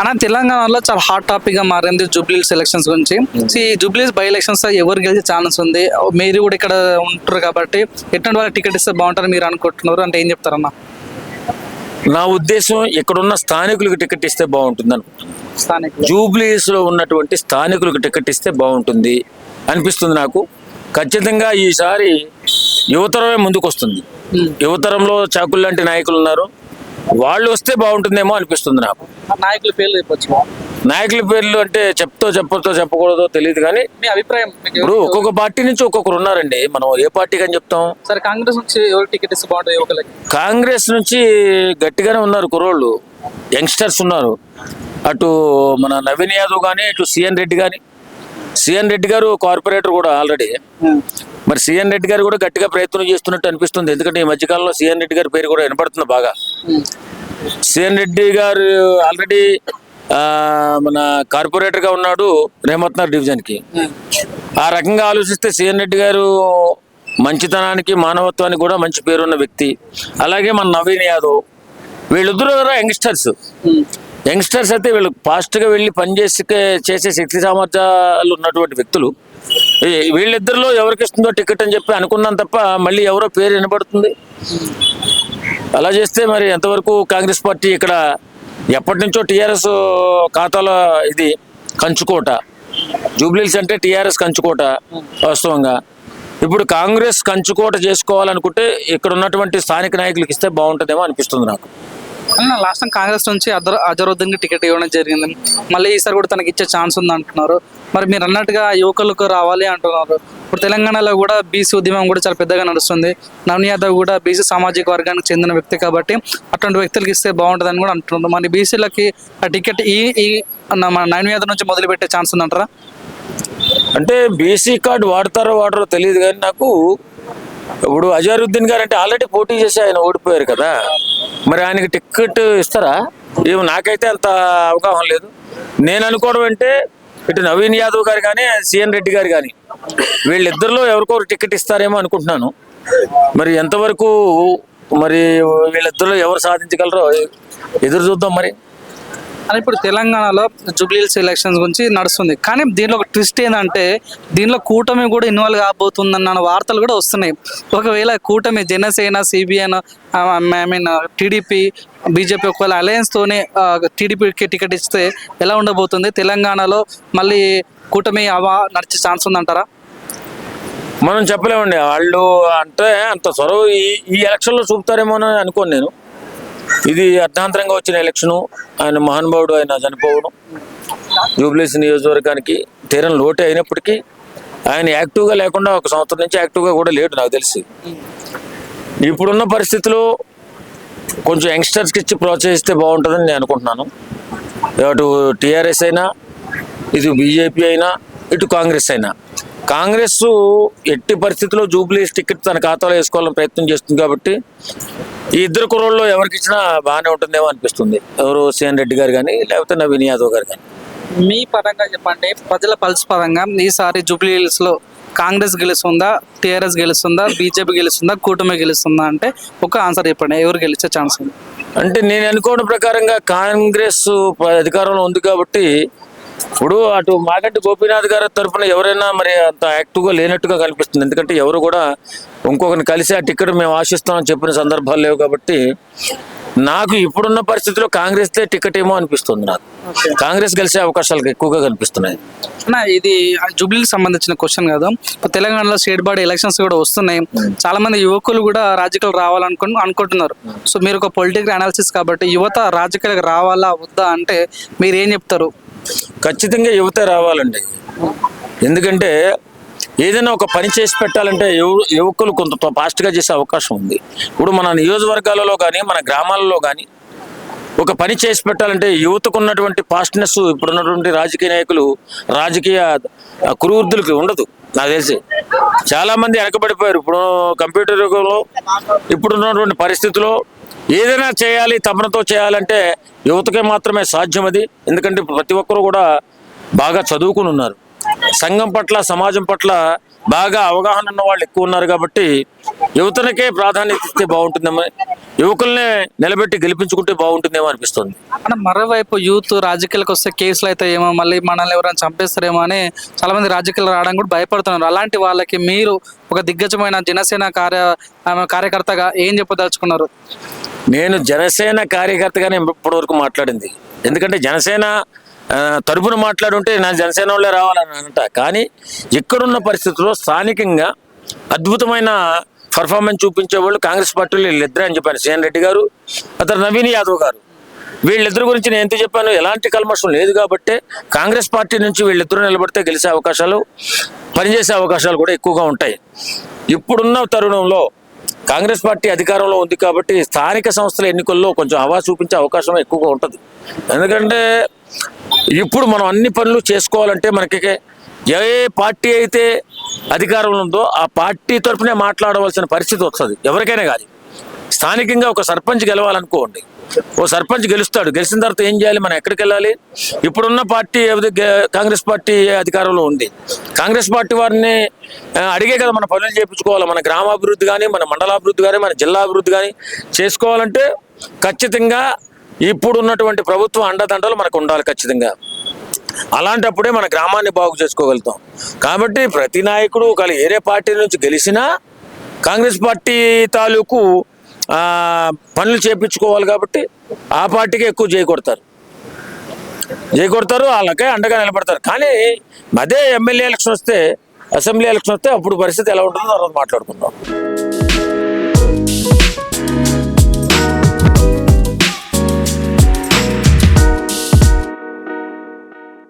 అన్న తెలంగాణలో చాలా హాట్ టాపిక్గా మారింది జూబ్లీస్ ఎలక్షన్స్ గురించి. సో ఈ జూబ్లీస్ బై ఎలక్షన్స్ ఎవరు గెలిచే ఛాన్స్ ఉంది? మీరు కూడా ఇక్కడ ఉంటారు కాబట్టి ఎటువంటి వాళ్ళకి టికెట్ ఇస్తే బాగుంటారు మీరు అనుకుంటున్నారు అంటే ఏం చెప్తారన్న? నా ఉద్దేశం ఇక్కడున్న స్థానికులకు టికెట్ ఇస్తే బాగుంటుంది అనుకుంటున్నాను జూబ్లీస్లో ఉన్నటువంటి స్థానికులకు టికెట్ ఇస్తే బాగుంటుంది అనిపిస్తుంది నాకు. ఖచ్చితంగా ఈసారి యువతరమే ముందుకు వస్తుంది Hmm. యువతరంలో చాకులు లాంటి నాయకులు ఉన్నారు. వాళ్ళు వస్తే బాగుంటుందేమో అనిపిస్తుంది నాకు. నాయకుల పేర్లు చెప్పొచ్చు నాయకుల పేర్లు అంటే చెప్తో చెప్పతో చెప్పకూడదో తెలియదు కానీ మీ అభిప్రాయం ఇప్పుడు ఒక్కొక్క పార్టీ నుంచి ఒక్కొక్కరు ఉన్నారండి. మనం ఏ పార్టీకి అని చెప్తాం? సరే కాంగ్రెస్ నుంచి ఎవరు టికెట్ ఇస్తే బాగుంటుంది? యువకులకి కాంగ్రెస్ నుంచి గట్టిగానే ఉన్నారు కుర్రోళ్ళు. యంగ్స్టర్స్ ఉన్నారు. అటు మన నవీన్ యాదవ్ కానీ ఇటు సిఎన్ రెడ్డి కానీ సిఎన్ రెడ్డి గారు కార్పొరేటర్ కూడా ఆల్రెడీ. మరి సీఎన్ రెడ్డి గారు కూడా గట్టిగా ప్రయత్నం చేస్తున్నట్టు అనిపిస్తుంది. ఎందుకంటే ఈ మధ్యకాలంలో సిఎన్ రెడ్డి గారి పేరు కూడా వినపడుతుంది బాగా. సిఎన్ రెడ్డి గారు ఆల్రెడీ మన కార్పొరేటర్గా ఉన్నాడు రేమత్నగర్ డివిజన్కి. ఆ రకంగా ఆలోచిస్తే సిఎన్ రెడ్డి గారు మంచితనానికి మానవత్వానికి కూడా మంచి పేరున్న వ్యక్తి. అలాగే మన నవీన్ యాదవ్. వీళ్ళిద్దరు యంగ్స్టర్స్. యంగ్స్టర్స్ అయితే వీళ్ళు ఫాస్ట్గా వెళ్ళి పనిచేసి చేసే శక్తి సామర్థ్యాలు ఉన్నటువంటి వ్యక్తులు. వీళ్ళిద్దరిలో ఎవరికి ఇస్తుందో టికెట్ అని చెప్పి అనుకున్నాం తప్ప మళ్ళీ ఎవరో పేరు వినబడుతుంది. అలా చేస్తే మరి ఎంతవరకు కాంగ్రెస్ పార్టీ ఇక్కడ ఎప్పటి నుంచో టీఆర్ఎస్ ఖాతాలో ఇది కంచుకోట. జూబ్లీల్స్ అంటే టీఆర్ఎస్ కంచుకోట వాస్తవంగా. ఇప్పుడు కాంగ్రెస్ కంచుకోట చేసుకోవాలనుకుంటే ఇక్కడ ఉన్నటువంటి స్థానిక నాయకులకు ఇస్తే బాగుంటుందేమో అనిపిస్తుంది నాకు. లాస్ట్ టైం కాంగ్రెస్ నుంచి అజర్ అజరుద్దీన్ టికెట్ ఇవ్వడం జరిగింది. మళ్ళీ ఈసారి కూడా తనకి ఇచ్చే ఛాన్స్ ఉంది అంటున్నారు మరి మీరు అన్నట్టుగా యువకులకు రావాలి అంటున్నారు. ఇప్పుడు తెలంగాణలో కూడా బీసీ ఉద్యమం కూడా చాలా పెద్దగా నడుస్తుంది. నవన్ యాదవ్ కూడా బీసీ సామాజిక వర్గానికి చెందిన వ్యక్తి కాబట్టి అటువంటి వ్యక్తులకు ఇస్తే బాగుంటుందని కూడా అంటున్నారు. మరి బీసీలకి ఆ టికెట్ ఈ ఈ మన నవన్ యాదవ్ నుంచి మొదలుపెట్టే ఛాన్స్ ఉందంటారా? అంటే బీసీ కార్డు వాడతారో వాడరో తెలియదు కానీ నాకు ఇప్పుడు అజారుద్దీన్ గారు అంటే ఆల్రెడీ పోటీ చేసి ఆయన ఓడిపోయారు కదా. మరి ఆయనకి టికెట్ ఇస్తారా? ఏమో నాకైతే అంత అవగాహన లేదు. నేను అనుకోవడం అంటే ఇటు నవీన్ యాదవ్ గారు కానీ సిఎన్ రెడ్డి గారు కానీ వీళ్ళిద్దరిలో ఎవరికొకరు టికెట్ ఇస్తారేమో అనుకుంటున్నాను. మరి ఎంతవరకు మరి వీళ్ళిద్దరిలో ఎవరు సాధించగలరో ఎదురు చూద్దాం మరి. అని ఇప్పుడు తెలంగాణలో జూబ్లీహిల్స్ ఎలక్షన్స్ గురించి నడుస్తుంది. కానీ దీనిలో ఒక ట్విస్ట్ ఏంటంటే దీనిలో కూటమి కూడా ఇన్వాల్వ్ కాబోతుందన్న వార్తలు కూడా వస్తున్నాయి. ఒకవేళ కూటమి Janasena CBN I mean TDP BJP ఒకవేళ అలయన్స్తోనే టీడీపీకి టికెట్ ఇస్తే ఎలా ఉండబోతుంది? తెలంగాణలో మళ్ళీ కూటమి అవా నడిచే ఛాన్స్ ఉందంటారా? మనం చెప్పలేమండి. వాళ్ళు అంటే అంత చొరవ ఈ ఈ ఎలక్షన్లో చూపుతారేమో అని అనుకోను నేను. ఇది అర్థాంతరంగా వచ్చిన ఎలక్షను ఆయన మహానుభావుడు ఆయన చనిపోవడం జూబ్లీస్ నియోజకవర్గానికి తీరం లోటే అయినప్పటికీ ఆయన యాక్టివ్గా లేకుండా ఒక సంవత్సరం నుంచి యాక్టివ్గా కూడా లేడు నాకు తెలిసి. ఇప్పుడున్న పరిస్థితిలో కొంచెం యంగ్స్టర్స్కి ఇచ్చి ప్రోత్సహిస్తే బాగుంటుందని నేను అనుకుంటున్నాను. అటు టీఆర్ఎస్ అయినా ఇటు బీజేపీ అయినా ఇటు కాంగ్రెస్ అయినా. కాంగ్రెస్ ఎట్టి పరిస్థితుల్లో జూబ్లీస్ టికెట్ తన ఖాతాలో వేసుకోవాలని ప్రయత్నం చేస్తుంది కాబట్టి ఈ ఇద్దరు కుర్రోళ్ళు ఎవరికి ఇచ్చినా బాగానే ఉంటుందేమో అనిపిస్తుంది. ఎవరు సిఎన్ రెడ్డి గారు కానీ లేకపోతే నవీన్ యాదవ్ గారు కానీ. మీ పరంగా చెప్పండి. ప్రజల పల్స్ పరంగా ఈసారి జూబ్లీహిల్స్లో కాంగ్రెస్ గెలుస్తుందా టీఆర్ఎస్ గెలుస్తుందా బీజేపీ గెలుస్తుందా కూటమి గెలుస్తుందా అంటే ఒక ఆన్సర్ చెప్పండి. ఎవరు గెలిచే ఛాన్స్ ఉంది? అంటే నేను అనుకోవడం ప్రకారంగా కాంగ్రెస్ అధికారంలో ఉంది కాబట్టి ఇప్పుడు అటు మాగంటి గోపీనాథ్ గారి తరఫున ఎవరైనా మరి అంత యాక్టివ్గా లేనట్టుగా కనిపిస్తుంది. ఎందుకంటే ఎవరు కూడా ఇంకొకరిని కలిసి ఆ టికెట్ మేము ఆశిస్తామని చెప్పిన సందర్భాలు లేవు కాబట్టి నాకు ఇప్పుడున్న పరిస్థితిలో కాంగ్రెస్ టికెట్ ఏమో అనిపిస్తుంది నాకు. కాంగ్రెస్ గెలిచే అవకాశాలు ఎక్కువగా కనిపిస్తున్నాయి. అన్న ఇది జూబ్లీకి సంబంధించిన క్వశ్చన్ కాదు. ఇప్పుడు తెలంగాణలో స్టేట్ బాడీ ఎలక్షన్స్ కూడా వస్తున్నాయి. చాలా మంది యువకులు కూడా రాజకీయాలు రావాలనుకు అనుకుంటున్నారు. సో మీరు ఒక పొలిటికల్ అనాలిసిస్ కాబట్టి యువత రాజకీయాలకు రావాలా వద్దా అంటే మీరు ఏం చెప్తారు? ఖచ్చితంగా యువత రావాలండి. ఎందుకంటే ఏదైనా ఒక పని చేసి పెట్టాలంటే యువ- యువకులు కొంత ఫాస్ట్గా చేసే అవకాశం ఉంది. ఇప్పుడు మన నియోజకవర్గాలలో కానీ మన గ్రామాలలో కానీ ఒక పని చేసి పెట్టాలంటే యువతకు ఉన్నటువంటి ఫాస్ట్నెస్ ఇప్పుడున్నటువంటి రాజకీయ నాయకులు రాజకీయ కురువృద్ధులకి ఉండదు నాకు తెలిసి. చాలామంది వెనకబడిపోయారు. ఇప్పుడు కంప్యూటర్ యుగంలో ఇప్పుడున్నటువంటి పరిస్థితుల్లో ఏదైనా చేయాలి తపనతో చేయాలంటే యువతకే మాత్రమే సాధ్యం అది. ఎందుకంటే ప్రతి ఒక్కరు కూడా బాగా చదువుకుని ఉన్నారు. సంఘం పట్ల సమాజం పట్ల బాగా అవగాహన ఉన్న వాళ్ళు ఎక్కువ ఉన్నారు కాబట్టి యువతనికే ప్రాధాన్యత ఇస్తే బాగుంటుందేమో. యువకుల్నే నిలబెట్టి గెలిపించుకుంటే బాగుంటుందేమో అనిపిస్తుంది. మరోవైపు యూత్ రాజకీయాలకు వస్తే కేసులు అయితే ఏమో మళ్ళీ మనల్ని ఎవరైనా చంపేస్తారేమో అని చాలా మంది రాజకీయాలు రావడం కూడా భయపడుతున్నారు. అలాంటి వాళ్ళకి మీరు ఒక దిగ్గజమైన జనసేన కార్య కార్యకర్తగా ఏం చెప్పదలుచుకున్నారు? నేను జనసేన కార్యకర్తగానే ఇప్పటి వరకు మాట్లాడింది. ఎందుకంటే జనసేన తరపున మాట్లాడుంటే నా జనసేన వాళ్ళే రావాలని అంట. కానీ ఇక్కడున్న పరిస్థితుల్లో స్థానికంగా అద్భుతమైన పర్ఫార్మెన్స్ చూపించే వాళ్ళు కాంగ్రెస్ పార్టీలో వీళ్ళిద్దరే అని చెప్పాను. సిఎన్ రెడ్డి గారు అతను నవీన్ యాదవ్ గారు. వీళ్ళిద్దరి గురించి నేను ఎంత చెప్పాను? ఎలాంటి కల్మషం లేదు కాబట్టి కాంగ్రెస్ పార్టీ నుంచి వీళ్ళిద్దరూ నిలబడితే గెలిచే అవకాశాలు పనిచేసే అవకాశాలు కూడా ఎక్కువగా ఉంటాయి. ఇప్పుడున్న తరుణంలో కాంగ్రెస్ పార్టీ అధికారంలో ఉంది కాబట్టి స్థానిక సంస్థల ఎన్నికల్లో కొంచెం హవా చూపించే అవకాశం ఎక్కువగా ఉంటుంది. ఎందుకంటే ఇప్పుడు మనం అన్ని పనులు చేసుకోవాలంటే మనకి ఏ పార్టీ అయితే అధికారంలో ఉందో ఆ పార్టీ తరఫునే మాట్లాడవలసిన పరిస్థితి వస్తుంది. ఎవరికైనా కానీ స్థానికంగా ఒక సర్పంచ్ గెలవాలనుకోండి ఓ సర్పంచ్ గెలుస్తాడు. గెలిచిన తర్వాత ఏం చేయాలి? మనం ఎక్కడికి వెళ్ళాలి? ఇప్పుడున్న పార్టీ కాంగ్రెస్ పార్టీ అధికారంలో ఉంది? కాంగ్రెస్ పార్టీ వారిని అడిగే కదా మన పనులు చేయించుకోవాలి. మన గ్రామాభివృద్ధి కానీ మన మండలాభివృద్ధి కానీ మన జిల్లా అభివృద్ధి కానీ చేసుకోవాలంటే ఖచ్చితంగా ఇప్పుడు ఉన్నటువంటి ప్రభుత్వ అండదండలు మనకు ఉండాలి ఖచ్చితంగా. అలాంటప్పుడే మన గ్రామాన్ని బాగు చేసుకోగలుగుతాం. కాబట్టి ప్రతి నాయకుడు ఒకవేళ ఏరే పార్టీ నుంచి గెలిచినా కాంగ్రెస్ పార్టీ తాలూకు పనులు చేపించుకోవాలి కాబట్టి ఆ పార్టీకి ఎక్కువ చేయకొడతారు చేయకొడతారు వాళ్ళకే అండగా నిలబడతారు. కానీ అదే ఎమ్మెల్యే ఎలక్షన్ వస్తే అసెంబ్లీ ఎలక్షన్ వస్తే అప్పుడు పరిస్థితి ఎలా ఉంటుందో తర్వాత మాట్లాడుకుందాం.